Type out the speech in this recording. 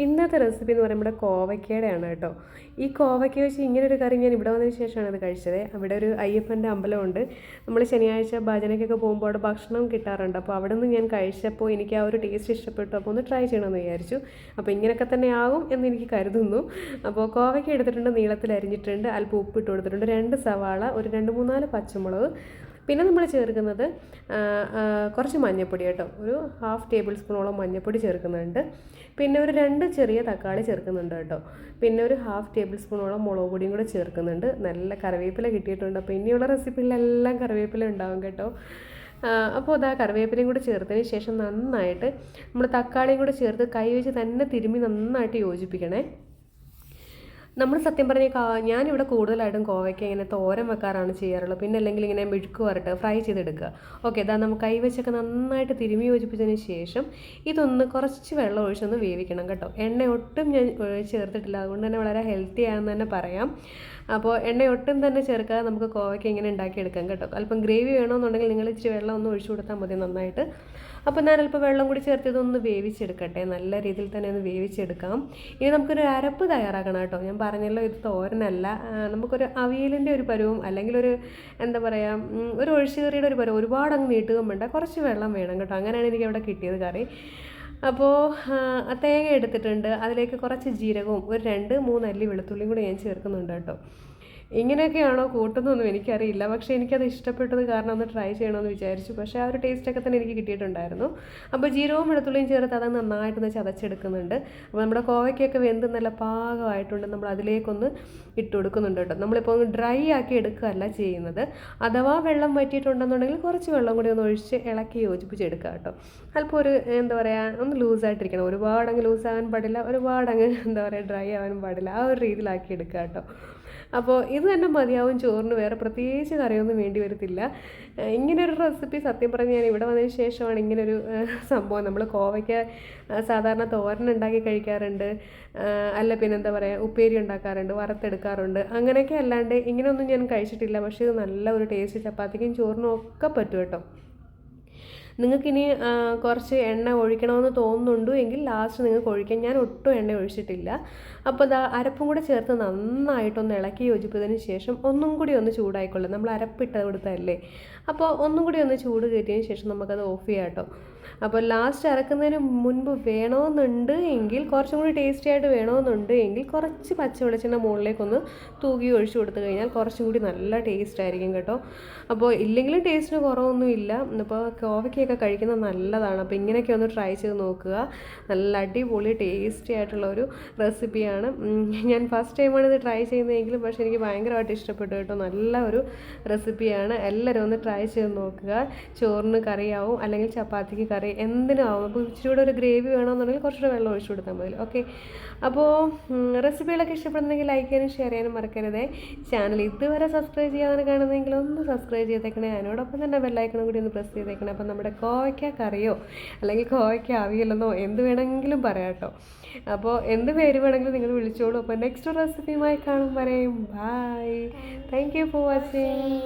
ഇന്നത്തെ റെസിപ്പി എന്ന് പറയുമ്പോൾ കോവയ്ക്കയുടെയാണ് കേട്ടോ. ഈ കോവയ്ക്ക വെച്ച് ഇങ്ങനെ ഒരു കറി ഞാൻ ഇവിടെ വന്നതിന് ശേഷമാണ് ഇത് കഴിച്ചത്. അവിടെ ഒരു അയ്യപ്പന്റെ അമ്പലമുണ്ട്. നമ്മൾ ശനിയാഴ്ച ഭജനയ്ക്കൊക്കെ പോകുമ്പോൾ അവിടെ ഭക്ഷണം കിട്ടാറുണ്ട്. അപ്പോൾ അവിടെ നിന്ന് ഞാൻ കഴിച്ചപ്പോൾ എനിക്ക് ആ ഒരു ടേസ്റ്റ് ഇഷ്ടപ്പെട്ടു. അപ്പോൾ ഒന്ന് ട്രൈ ചെയ്യണമെന്ന് വിചാരിച്ചു. അപ്പോൾ ഇങ്ങനെയൊക്കെ തന്നെ ആകും എന്ന് എനിക്ക് കരുതുന്നു. അപ്പോൾ കോവയ്ക്ക എടുത്തിട്ടുണ്ട് നീളത്തിൽ അരിഞ്ഞിട്ടുണ്ട്. അല്പം ഉപ്പിട്ട് കൊടുത്തിട്ടുണ്ട്. രണ്ട് സവാള ഒരു രണ്ട് മൂന്നാൽ പച്ചമുളക് പിന്നെ നമ്മൾ ചേർക്കുന്നത് കുറച്ച് മഞ്ഞൾപ്പൊടി കേട്ടോ. ഒരു ഹാഫ് ടേബിൾ സ്പൂണോളം മഞ്ഞൾപ്പൊടി ചേർക്കുന്നുണ്ട്. പിന്നെ ഒരു രണ്ട് ചെറിയ തക്കാളി ചേർക്കുന്നുണ്ട് കേട്ടോ. പിന്നെ ഒരു ഹാഫ് ടേബിൾ സ്പൂണോളം മുളക് പൊടിയും കൂടെ ചേർക്കുന്നുണ്ട്. നല്ല കറിവേപ്പില കിട്ടിയിട്ടുണ്ട്. അപ്പോൾ ഇനിയുള്ള റെസിപ്പികളിലെല്ലാം കറിവേപ്പില ഉണ്ടാവും കേട്ടോ. അപ്പോൾ അതാ കറിവേപ്പിലയും കൂടെ ചേർത്തതിന് ശേഷം നന്നായിട്ട് നമ്മൾ തക്കാളിയും കൂടെ ചേർത്ത് കൈ വെച്ച് തന്നെ തിരുമ്മി നന്നായിട്ട് യോജിപ്പിക്കണേ. നമ്മൾ സത്യം പറഞ്ഞ ഞാനിവിടെ കൂടുതലായിട്ടും കോവയ്ക്ക ഇങ്ങനെ തോരൻ വെക്കാറാണ് ചെയ്യാറുള്ളത്. പിന്നെ അല്ലെങ്കിൽ ഇങ്ങനെ മെഴുക്ക് വരട്ട് ഫ്രൈ ചെയ്തെടുക്കുക. ഓക്കെ ഇതാ നമുക്ക് കൈവച്ചൊക്കെ നന്നായിട്ട് തിരുമി യോജിപ്പിച്ചതിന് ശേഷം ഇതൊന്ന് കുറച്ച് വെള്ളം ഒഴിച്ചൊന്ന് വേവിക്കണം കേട്ടോ. എണ്ണ ഒട്ടും ഞാൻ ചേർത്തിട്ടില്ല. അതുകൊണ്ട് തന്നെ വളരെ ഹെൽത്തി ആണെന്ന് തന്നെ പറയാം. അപ്പോൾ എണ്ണ ഒട്ടും തന്നെ ചേർക്കാതെ നമുക്ക് കോവയ്ക്ക ഇങ്ങനെ ഉണ്ടാക്കിയെടുക്കാം കേട്ടോ. അല്പം ഗ്രേവി വേണമെന്നുണ്ടെങ്കിൽ നിങ്ങൾ ഇച്ചിരി വെള്ളം ഒന്ന് ഒഴിച്ചു കൊടുത്താൽ മതി നന്നായിട്ട്. അപ്പോൾ ഞാൻ അല്പം വെള്ളം കൂടി ചേർത്ത് ഇതൊന്ന് വേവിച്ചെടുക്കട്ടെ. നല്ല രീതിയിൽ തന്നെ ഒന്ന് വേവിച്ചെടുക്കാം. ഇനി നമുക്കൊരു അരപ്പ് തയ്യാറാക്കണം കേട്ടോ. ഞാൻ പറഞ്ഞല്ലോ ഇത് തോരനല്ല. നമുക്കൊരു അവിയലിന്റെ ഒരു പരുവും അല്ലെങ്കിൽ ഒരു എന്താ പറയുക ഒരു ഒഴിച്ചുകറിയുടെ ഒരു പരുവം ഒരുപാട് അങ്ങ് നീട്ടുകയും വേണ്ട. കുറച്ച് വെള്ളം വേണം കേട്ടോ. അങ്ങനെയാണ് എനിക്ക് അവിടെ കിട്ടിയത് കറി. അപ്പോൾ തേങ്ങ എടുത്തിട്ടുണ്ട്. അതിലേക്ക് കുറച്ച് ജീരകവും ഒരു രണ്ട് മൂന്ന് അല്ലി വെളുത്തുള്ളിയും കൂടി ഞാൻ ചേർക്കുന്നുണ്ട് കേട്ടോ. ഇങ്ങനെയൊക്കെയാണോ കൂട്ടുന്നതെന്നും എനിക്കറിയില്ല. പക്ഷേ എനിക്കത് ഇഷ്ടപ്പെട്ടത് കാരണം ഒന്ന് ട്രൈ ചെയ്യണമെന്ന് വിചാരിച്ചു. പക്ഷേ ആ ഒരു ടേസ്റ്റൊക്കെ തന്നെ എനിക്ക് കിട്ടിയിട്ടുണ്ടായിരുന്നു. അപ്പോൾ ജീരകവും വെളുത്തുള്ളിയും ചേർത്ത് അത് നന്നായിട്ടൊന്ന് ചതച്ചെടുക്കുന്നുണ്ട്. അപ്പോൾ നമ്മുടെ കോവയ്ക്കൊക്കെ വെന്ത് നല്ല പാകമായിട്ടുണ്ട്. നമ്മൾ അതിലേക്കൊന്ന് ഇട്ട് കൊടുക്കുന്നുണ്ട് കേട്ടോ. നമ്മളിപ്പോൾ ഡ്രൈ ആക്കി എടുക്കുകയല്ല ചെയ്യുന്നത്. അഥവാ വെള്ളം വറ്റിയിട്ടുണ്ടെന്നുണ്ടെങ്കിൽ കുറച്ച് വെള്ളം കൂടി ഒന്ന് ഒഴിച്ച് ഇളക്കി യോജിപ്പിച്ചെടുക്കുക കേട്ടോ. അല്പം ഒരു എന്താ പറയുക ഒന്ന് ലൂസായിട്ടിരിക്കണം ഒരുപാടങ്ങ് ലൂസാകാൻ പാടില്ല. ഒരുപാടങ്ങ് എന്താ പറയുക ഡ്രൈ ആവാനും പാടില്ല. ആ ഒരു രീതിയിലാക്കി എടുക്കുക കേട്ടോ. അപ്പോൾ ഇത് തന്നെ മതിയാവും ചോറിന്. വേറെ പ്രത്യേകിച്ച് കറിയൊന്നും വേണ്ടി വരത്തില്ല. ഇങ്ങനൊരു റെസിപ്പി സത്യം പറഞ്ഞ് ഞാൻ ഇവിടെ വന്നതിന് ശേഷമാണ് ഇങ്ങനൊരു സംഭവം. നമ്മൾ കോവയ്ക്ക സാധാരണ തോരൻ ഉണ്ടാക്കി കഴിക്കാറുണ്ട്. അല്ല പിന്നെ എന്താ പറയുക ഉപ്പേരി ഉണ്ടാക്കാറുണ്ട് വറുത്തെടുക്കാറുണ്ട്. അങ്ങനെയൊക്കെ അല്ലാണ്ട് ഇങ്ങനെയൊന്നും ഞാൻ കഴിച്ചിട്ടില്ല. പക്ഷേ ഇത് നല്ല ഒരു ടേസ്റ്റ് ചപ്പാത്തിക്കും ചോറിനും ഒക്കെ പറ്റും കേട്ടോ. നിങ്ങൾക്കിനി കുറച്ച് എണ്ണ ഒഴിക്കണമെന്ന് തോന്നുന്നുണ്ടോ എങ്കിൽ ലാസ്റ്റ് നിങ്ങൾക്ക് ഒഴിക്കാം. ഞാൻ ഒട്ടും എണ്ണ ഒഴിച്ചിട്ടില്ല. അപ്പോൾ അത് അരപ്പും കൂടെ ചേർത്ത് നന്നായിട്ടൊന്ന് ഇളക്കി യോജിപ്പതിന് ശേഷം ഒന്നും കൂടി ഒന്ന് ചൂടായിക്കൊള്ളും. നമ്മൾ അരപ്പിട്ട് കൊടുത്തതല്ലേ? അപ്പോൾ ഒന്നും കൂടി ഒന്ന് ചൂട് കയറ്റിയതിന് ശേഷം നമുക്കത് ഓഫ് ചെയ്യാം കേട്ടോ. അപ്പോൾ ലാസ്റ്റ് ഇറക്കുന്നതിന് മുൻപ് വേണമെന്നുണ്ട് എങ്കിൽ കുറച്ചും കൂടി ടേസ്റ്റി ആയിട്ട് വേണമെന്നുണ്ട് എങ്കിൽ കുറച്ച് പച്ച വെളിച്ചെണ്ണ മുകളിലേക്കൊന്ന് തൂകി ഒഴിച്ചു കൊടുത്തു കഴിഞ്ഞാൽ കുറച്ചും കൂടി നല്ല ടേസ്റ്റ് ആയിരിക്കും കേട്ടോ. അപ്പോൾ ഇല്ലെങ്കിലും ടേസ്റ്റിന് കുറവൊന്നുമില്ല അപ്പോൾ കോവയ്ക്കൊക്കെ കഴിക്കുന്നത് നല്ലതാണ്. അപ്പോൾ ഇങ്ങനെയൊക്കെ ഒന്ന് ട്രൈ ചെയ്ത് നോക്കുക. നല്ല അടിപൊളി ടേസ്റ്റി ആയിട്ടുള്ള ഒരു റെസിപ്പിയാണ് ഞാൻ ഫസ്റ്റ് ടൈമാണ് ഇത് ട്രൈ ചെയ്യുന്നതെങ്കിലും പക്ഷേ എനിക്ക് ഭയങ്കരമായിട്ട് ഇഷ്ടപ്പെട്ടു കേട്ടോ. നല്ല ഒരു റെസിപ്പിയാണ് എല്ലാവരും ഒന്ന് ട്രൈ ചെയ്ത് നോക്കുക. ചോറിന് കറിയാവും. അല്ലെങ്കിൽ ചപ്പാത്തിക്ക് കറി എന്തിനും? ആവും അപ്പോൾ ഇച്ചിരി കൂടെ ഒരു ഗ്രേവി വേണമെന്നുണ്ടെങ്കിൽ കുറച്ചുകൂടെ വെള്ളം ഒഴിച്ചു കൊടുത്താൽ മതി. ഓക്കെ അപ്പോൾ റെസിപ്പികളൊക്കെ ഇഷ്ടപ്പെടുന്നെങ്കിൽ ലൈക്ക് ചെയ്യാനും ഷെയർ ചെയ്യാനും മറക്കരുതേ. ചാനൽ ഇതുവരെ സബ്സ്ക്രൈബ് ചെയ്യാതെ കാണുന്നെങ്കിൽ ഒന്ന് സബ്സ്ക്രൈബ് ചെയ്തേക്കണേ. അതിനോടൊപ്പം തന്നെ ബെല്ലൈക്കണം കൂടി ഒന്ന് പ്രസ് ചെയ്തേക്കണേ. അപ്പം നമ്മുടെ കോവയ്ക്ക കറിയോ അല്ലെങ്കിൽ കോവയ്ക്ക അവിയലെന്നോ എന്ത് വേണമെങ്കിലും പറയാം കേട്ടോ. അപ്പോൾ എന്ത് പേര് വേണമെങ്കിലും നിങ്ങൾ വിളിച്ചോളൂ. അപ്പോൾ നെക്സ്റ്റ് റെസിപ്പിയുമായി കാണും വരെയും. Bye thank you for watching